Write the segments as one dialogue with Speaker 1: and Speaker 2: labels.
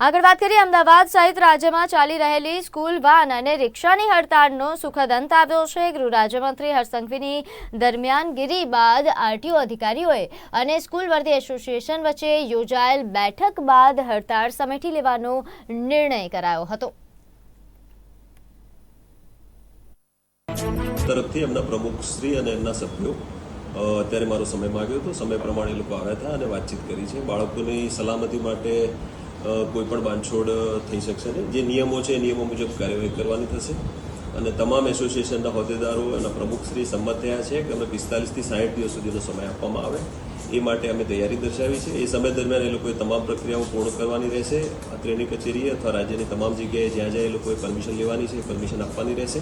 Speaker 1: આગળ વાત કરીએ અમદાવાદ સહિત રાજ્યમાં ચાલી રહેલી સ્કૂલ વાન અને રિક્ષાની હડતાળનો સુખદ અંત આવ્યો છે. ગૃહ રાજ્યમંત્રી હરસંઘવીની દરમિયાનગીરી બાદ આરટીઓ અધિકારીઓએ અને સ્કૂલ વર્ધી એસોસિએશન વચ્ચે યોજાયેલ બેઠક બાદ હડતાળ સમેટી લેવાનો નિર્ણય કરાયો હતો.
Speaker 2: તરફથી એમના પ્રમુખ શ્રી અને એમના સભ્યો અ, અત્યારે મારો સમય માગ્યો હતો. સમય પ્રમાણે લોકો આવ્યા હતા અને વાતચીત કરી છે. બાળકોની સલામતી માટે અ, કોઈ પણ બાંધછોડ થઈ શકશે નહીં જે નિયમો છે એ નિયમો મુજબ કાર્યવાહી કરવાની થશે. અને તમામ એસોસિએશનના હોદ્દેદારો અને પ્રમુખશ્રી સંમત થયા છે કે અમે પિસ્તાલીસથી સાઠ દિવસ સુધીનો સમય આપવામાં આવે. એ માટે અમે તૈયારી દર્શાવી છે. એ સમય દરમિયાન એ લોકોએ તમામ પ્રક્રિયાઓ પૂર્ણ કરવાની રહેશે. અત્રેની કચેરીએ અથવા રાજ્યની તમામ જગ્યાએ જ્યાં જ્યાં એ લોકોએ પરમિશન લેવાની છે પરમિશન આપવાની રહેશે.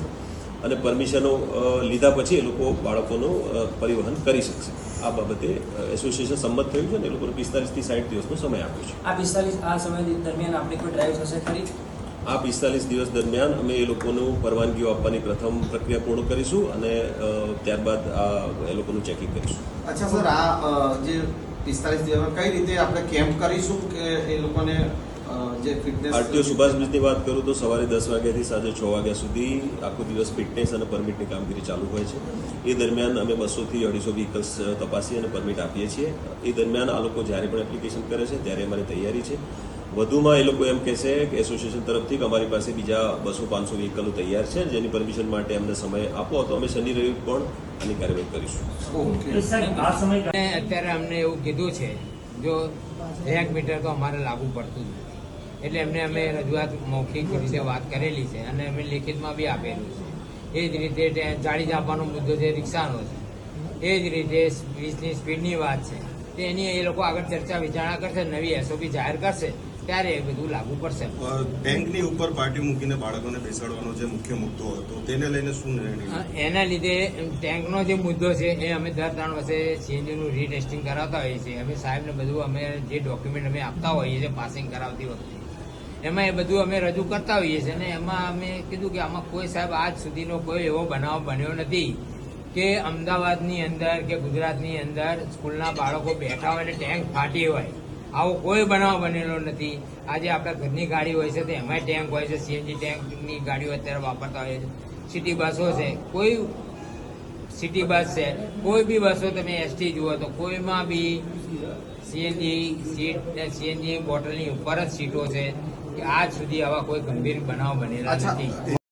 Speaker 2: અને પરમિશનો લીધા પછી એ લોકો બાળકોનું પરિવહન કરી શકશે. આ બાબતે એસોસિએશન સંમત થયું છે અને એ લોકોને પિસ્તાલીસથી સાઠ દિવસનો સમય આપ્યો છે.
Speaker 3: આ પિસ્તાલીસ આ સમય દરમિયાન આપણી કોઈ ડ્રાઈવ થશે ખરી?
Speaker 2: આ પિસ્તાલીસ દિવસ દરમિયાન અમે એ લોકોનું પરવાનગીઓ આપવાની પ્રથમ પ્રક્રિયા પૂર્ણ કરીશું અને ત્યારબાદ આ એ લોકોનું ચેકિંગ કરીશું.
Speaker 4: અચ્છા સર આ જે પિસ્તાલીસ દિવસમાં કઈ રીતે આપણે કેમ્પ કરીશું કે એ લોકોને જે ફિટનેસ
Speaker 2: આરટીઓ સુભાષ બ્રિજની વાત કરું તો સવારે દસ વાગ્યાથી સાંજે છ વાગ્યા સુધી આખો દિવસ ફિટનેસ અને પરમિટની કામગીરી ચાલુ હોય છે. એ દરમિયાન અમે બસોથી અઢીસો વ્હીકલ્સ તપાસી અને પરમિટ આપીએ છીએ. એ દરમિયાન આ લોકો જ્યારે પણ એપ્લિકેશન કરે છે ત્યારે અમારી તૈયારી છે. વધુમાં એ લોકો એમ કહેશે કે એસોસિએશન તરફથી કે અમારી પાસે બીજા બસો પાંચસો વ્હીકલો તૈયાર છે જેની પરમિશન માટે અમને સમય આપો તો અમે શનિ રવિ પણ આની કાર્યવાહી કરીશું.
Speaker 4: ઓકે.
Speaker 3: આ સમય
Speaker 5: અત્યારે અમને એવું કીધું છે જો એક મીટર તો અમારે લાગુ પડતું નથી. એટલે એમને અમે રજૂઆત મૌખિક રીતે વાત કરેલી છે અને અમે લેખિતમાં બી આપેલું છે. એ જ રીતે ચાળી આપવાનો મુદ્દો છે રિક્ષાનો છે એ જ રીતે વીજની સ્પીડની વાત છે તે એની એ લોકો આગળ ચર્ચા વિચારણા કરશે નવી એસઓપી જાહેર કરશે ત્યારે એ બધું લાગુ પડશે.
Speaker 6: બેંકની ઉપર પાર્ટી મૂકીને બાળકોને બેસાડવાનો જે મુખ્ય મુદ્દો હતો તેને લઈને શું નિર્ણય
Speaker 5: એના લીધે ટેન્કનો જે મુદ્દો છે એ અમે દર ત્રણ વર્ષે સીએનજીનું રીટેસ્ટિંગ કરાવતા હોઈએ છીએ. અમે સાહેબને બધું અમે જે ડોક્યુમેન્ટ અમે આપતા હોઈએ છીએ પાસિંગ કરાવતી વખતે. એમાં એ બધું અમે રજૂ કરતા હોઈએ છીએ અને એમાં અમે કીધું કે આમાં કોઈ સાહેબ આજ સુધીનો કોઈ એવો બનાવ બન્યો નથી કે અમદાવાદની અંદર કે ગુજરાતની અંદર સ્કૂલના બાળકો બેઠા હોય અને ટેન્ક ફાટી હોય. આવો કોઈ બનાવ બનેલો નથી. આજે આપણા ઘરની ગાડી હોય છે તો એમાંય ટેન્ક હોય છે. સીએનજી ટેન્કની ગાડીઓ અત્યારે વાપરતા હોય છે. સિટી બસો છે. કોઈ સિટી બસ છે. કોઈ બી બસો તમે એસટી જુઓ તો કોઈમાં બી સીએનજી સીટ સીએનજી બોટલની ઉપર જ સીટો છે. કે આજ સુધી આવા કોઈ ગંભીર બનાવ બનેલા નથી.